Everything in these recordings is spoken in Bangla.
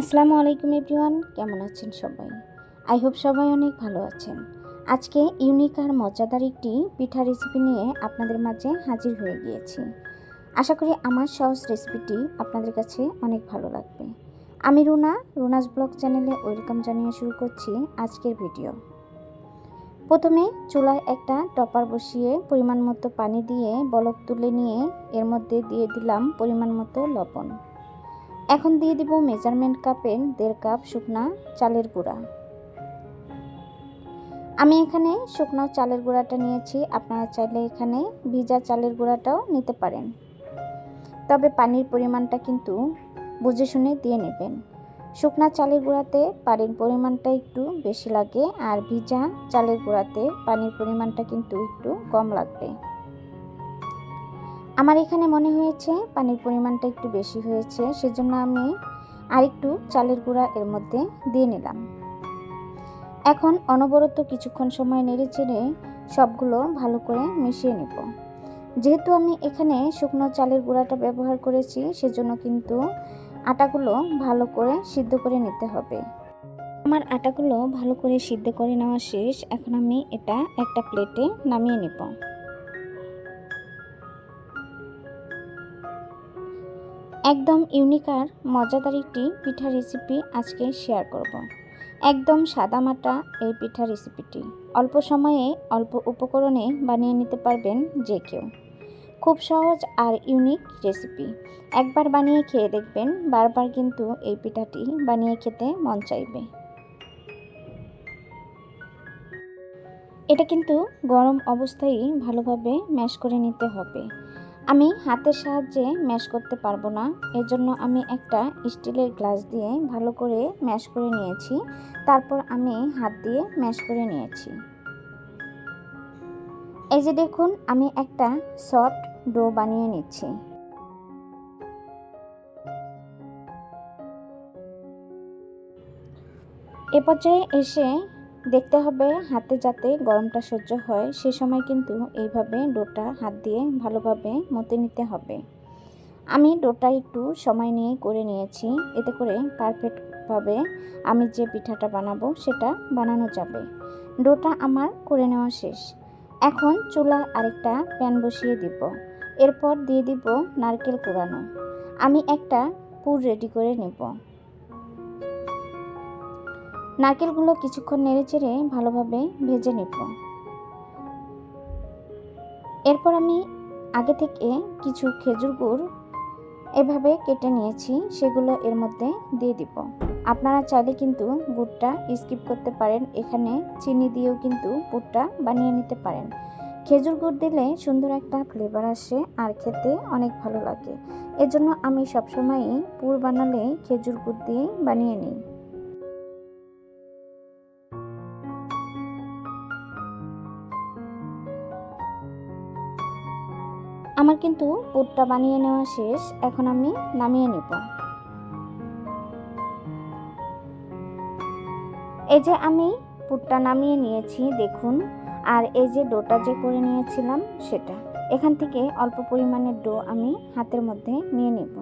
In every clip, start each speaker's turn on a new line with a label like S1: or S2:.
S1: আসসালামু আলাইকুম এভরিওয়ান, কেমন আছেন সবাই? আই হোপ সবাই অনেক ভালো আছেন। আজকে ইউনিক আর মজাদার একটি পিঠা রেসিপি নিয়ে আপনাদের মাঝে হাজির হয়ে গিয়েছি। আশা করি আমার সহজ রেসিপিটি আপনাদের কাছে অনেক ভালো লাগবে। আমি রুনা, রুনাস ব্লগ চ্যানেলে ওয়েলকাম জানিয়ে শুরু করছি আজকের ভিডিও। প্রথমে চুলায় একটা টপার বসিয়ে পরিমাণ মতো পানি দিয়ে বলক তুলে নিয়ে এর মধ্যে দিয়ে দিলাম পরিমাণ মতো লবণ। এখন দিয়ে দিব মেজারমেন্ট কাপের দেড় কাপ শুকনা চালের গুঁড়া। আমি এখানে শুকনো চালের গুঁড়াটা নিয়েছি, আপনারা চাইলে এখানে ভিজা চালের গুঁড়াটাও নিতে পারেন। তবে পানির পরিমাণটা কিন্তু বুঝে শুনে দিয়ে নেবেন। শুকনা চালের গুঁড়াতে পানির পরিমাণটা একটু বেশি লাগে আর ভিজা চালের গুঁড়াতে পানির পরিমাণটা কিন্তু একটু কম লাগবে। আমার এখানে মনে হয়েছে পানির পরিমাণটা একটু বেশি হয়েছে, সেজন্য আমি আরেকটু চালের গুঁড়া এর মধ্যে দিয়ে নিলাম। এখন অনবরত কিছুক্ষণ সময় নেড়ে চেড়ে সবগুলো ভালো করে মিশিয়ে নেব। যেহেতু আমি এখানে শুকনো চালের গুঁড়াটা ব্যবহার করেছি, সেজন্য কিন্তু আটাগুলো ভালো করে সিদ্ধ করে নিতে হবে। আমার আটাগুলো ভালো করে সিদ্ধ করে নেওয়া শেষ, এখন আমি এটা একটা প্লেটে নামিয়ে নেব। একদম ইউনিক আর মজাদার একটি পিঠা রেসিপি আজকে শেয়ার করব। একদম সাদামাটা এই পিঠা রেসিপিটি অল্প সময়ে, অল্প উপকরণে বানিয়ে নিতে পারবেন যে কেউ। খুব সহজ আর ইউনিক রেসিপি একবার বানিয়ে খেয়ে দেখবেন, বারবার কিন্তু এই পিঠাটি বানিয়ে খেতে মন চাইবে। এটা কিন্তু গরম অবস্থায় ভালোভাবে ম্যাশ করে নিতে হবে। আমি হাতের সাহায্যে ম্যাশ করতে পারব না। এজন্য আমি একটা স্টিলের গ্লাস দিয়ে ভালো করে ম্যাশ করে নিয়েছি। তারপর আমি হাত দিয়ে ম্যাশ করে নিয়েছি। এই যে দেখুন, আমি একটা সফট ডো বানিয়ে নিচ্ছি। এ পর্যায়ে এসে দেখতে হবে হাতে যাতে গরমটা সহ্য হয়। সে সময় কিন্তু এইভাবে ডোটা হাত দিয়ে ভালোভাবে মতে নিতে হবে। আমি ডোটা একটু সময় নিয়ে করে নিয়েছি। এতে করে পারফেক্টভাবে আমি যে পিঠাটা বানাবো সেটা বানানো যাবে। ডোটা আমার করে নেওয়া শেষ। এখন চুলায় আরেকটা প্যান বসিয়ে দিব। এরপর দিয়ে দিব নারকেল কোরানো আমি একটা পুর রেডি করে নেব। নারকেলগুলো কিছুক্ষণ নেড়ে চেড়ে ভালোভাবে ভেজে নেব। এরপর আমি আগে থেকে কিছু খেজুর গুড় এভাবে কেটে নিয়েছি, সেগুলো এর মধ্যে দিয়ে দিব। আপনারা চাইলে কিন্তু গুড়টা স্কিপ করতে পারেন, এখানে চিনি দিয়েও কিন্তু পুরটা বানিয়ে নিতে পারেন। খেজুর গুড় দিলে সুন্দর একটা ফ্লেভার আসে আর খেতে অনেক ভালো লাগে। এজন্য আমি সবসময়ই পুর বানালে খেজুর গুড় দিয়েই বানিয়ে নিই। আমার কিন্তু পুরটা বানিয়ে নেওয়া শেষ, এখন আমি নামিয়ে নেব। এই যে আমি পুরটা নামিয়ে নিয়েছি, দেখুন, আর এই যে ডোটা যে করে নিয়েছিলাম সেটা। এখান থেকে অল্প পরিমাণের ডো আমি হাতের মধ্যে নিয়ে নেব।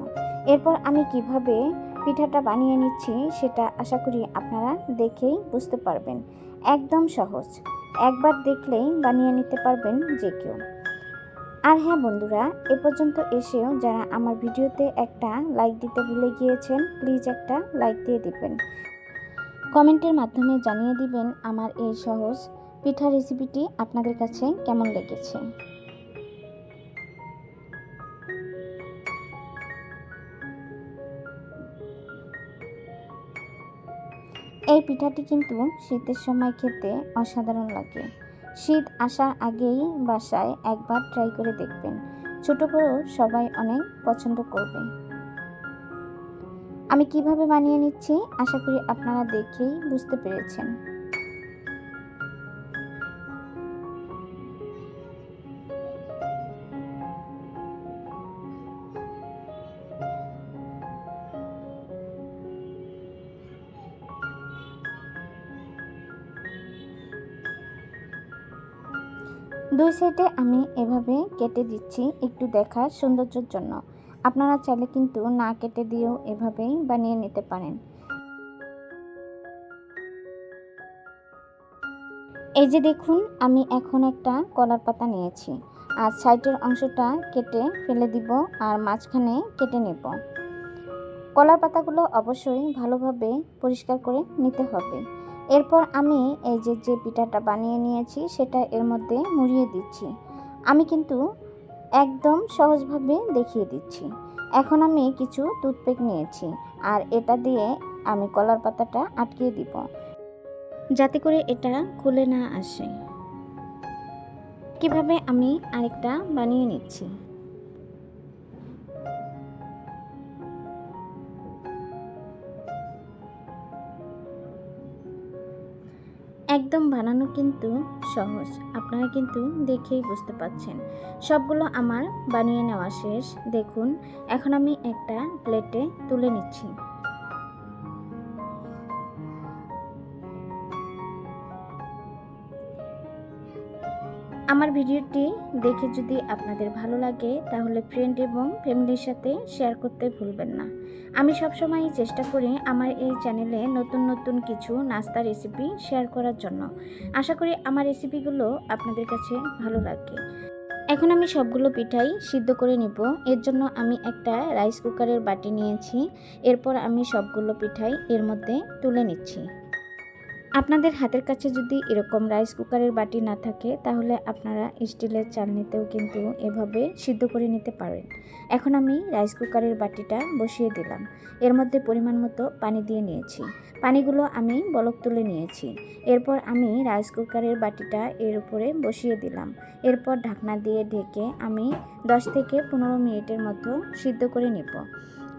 S1: এরপর আমি কীভাবে পিঠাটা বানিয়ে নিচ্ছি সেটা আশা করি আপনারা দেখেই বুঝতে পারবেন। একদম সহজ। একবার দেখলেই বানিয়ে নিতে পারবেন যে কেউ। আর হ্যাঁ বন্ধুরা, এ পর্যন্ত এসেও যারা আমার ভিডিওতে একটা লাইক দিতে ভুলে গিয়েছেন প্লিজ একটা লাইক দিয়ে দিবেন। কমেন্টের মাধ্যমে জানিয়ে দিবেন আমার এই সহজ পিঠা রেসিপিটি আপনাদের কাছে কেমন লেগেছে। এই পিঠাটি কিন্তু শীতের সময় খেতে অসাধারণ লাগে। শীত আসার আগেই বাসায় একবার ট্রাই করে দেখবেন। ছোট বড় সবাই অনেক পছন্দ করবে। আমি কীভাবে বানিয়ে নিচ্ছি, আশা করি আপনারা দেখেই বুঝতে পেরেছেন। দুই সাইডে আমি এভাবে কেটে দিচ্ছি একটু দেখার সৌন্দর্যের জন্য। আপনারা চাইলে কিন্তু না কেটে দিয়েও এভাবেই বানিয়ে নিতে পারেন। এই যে দেখুন, আমি এখন একটা কলার পাতা নিয়েছি। আর সাইডের অংশটা কেটে ফেলে দিব আর মাঝখানে কেটে নেব। কলার পাতাগুলো অবশ্যই ভালোভাবে পরিষ্কার করে নিতে হবে। এরপর আমি এই যে যে পিঠাটা বানিয়ে নিয়েছি, সেটা এর মধ্যে মুড়িয়ে দিচ্ছি। আমি কিন্তু একদম সহজভাবে দেখিয়ে দিচ্ছি। এখন আমি কিছু টুথপেক নিয়েছি, আর এটা দিয়ে আমি কলার পাতাটা আটকিয়ে দিব, যাতে করে এটা খুলে না আসে। কীভাবে আমি আরেকটা বানিয়ে নিচ্ছি? একদম বানানো কিন্তু সহজ। আপনারা কিন্তু দেখেই বুঝতে পাচ্ছেন। সবগুলো আমার বানিয়ে নেওয়া শেষ। দেখুন, এখন আমি একটা প্লেটে তুলে নিচ্ছি। আমার ভিডিওটি দেখে যদি আপনাদের ভালো লাগে, তাহলে ফ্রেন্ড এবং ফ্যামিলির সাথে শেয়ার করতে ভুলবেন না। আমি সবসময়ই চেষ্টা করি আমার এই চ্যানেলে নতুন নতুন কিছু নাস্তা রেসিপি শেয়ার করার জন্য। আশা করি আমার রেসিপিগুলো আপনাদের কাছে ভালো লাগে এখন আমি সবগুলো পিঠাই সিদ্ধ করে নিব। এর জন্য আমি একটা রাইস কুকারের বাটি নিয়েছি। এরপর আমি সবগুলো পিঠাই এর মধ্যে তুলে নিচ্ছি। আপনাদের হাতের কাছে যদি এরকম রাইস কুকারের বাটি না থাকে, তাহলে আপনারা স্টিলের চালনিতেও কিন্তু এভাবে সিদ্ধ করে নিতে পারেন। এখন আমি রাইস কুকারের বাটিটা বসিয়ে দিলাম। এর মধ্যে পরিমাণ মতো পানি দিয়ে নিয়েছি। পানিগুলো আমি বলক তুলে নিয়েছি। এরপর আমি রাইস কুকারের বাটিটা এর উপরে বসিয়ে দিলাম। এরপর ঢাকনা দিয়ে ঢেকে আমি 10 থেকে পনেরো মিনিটের মতো সিদ্ধ করে নিব।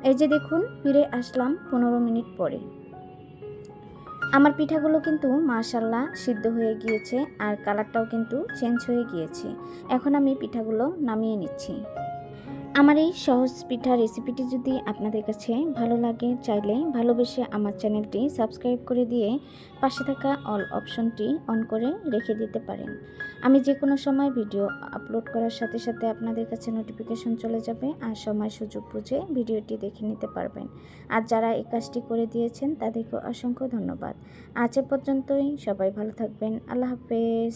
S1: এই যে দেখুন, ফিরে আসলাম পনেরো মিনিট পরে। আমার পিঠাগুলো কিন্তু মাশাল্লাহ সিদ্ধ হয়ে গিয়েছে আর কালারটাও কিন্তু চেঞ্জ হয়ে গিয়েছে। এখন আমি পিঠাগুলো নামিয়ে নিচ্ছি। আমার এই সহজ পিঠা রেসিপিটি যদি আপনাদের কাছে ভালো লাগে, চাইলে ভালোবেসে আমার চ্যানেলটি সাবস্ক্রাইব করে দিয়ে পাশে থাকা অল অপশনটি অন করে রেখে দিতে পারেন। আমি যে কোনো সময় ভিডিও আপলোড করার সাথে সাথে আপনাদের কাছে নোটিফিকেশন চলে যাবে আর সময় সুযোগ বুঝে ভিডিওটি দেখে নিতে পারবেন। আর যারা এই কাজটি করে দিয়েছেন তাদেরকে অসংখ্য ধন্যবাদ। আজ পর্যন্তই, সবাই ভালো থাকবেন। আল্লাহ হাফেজ।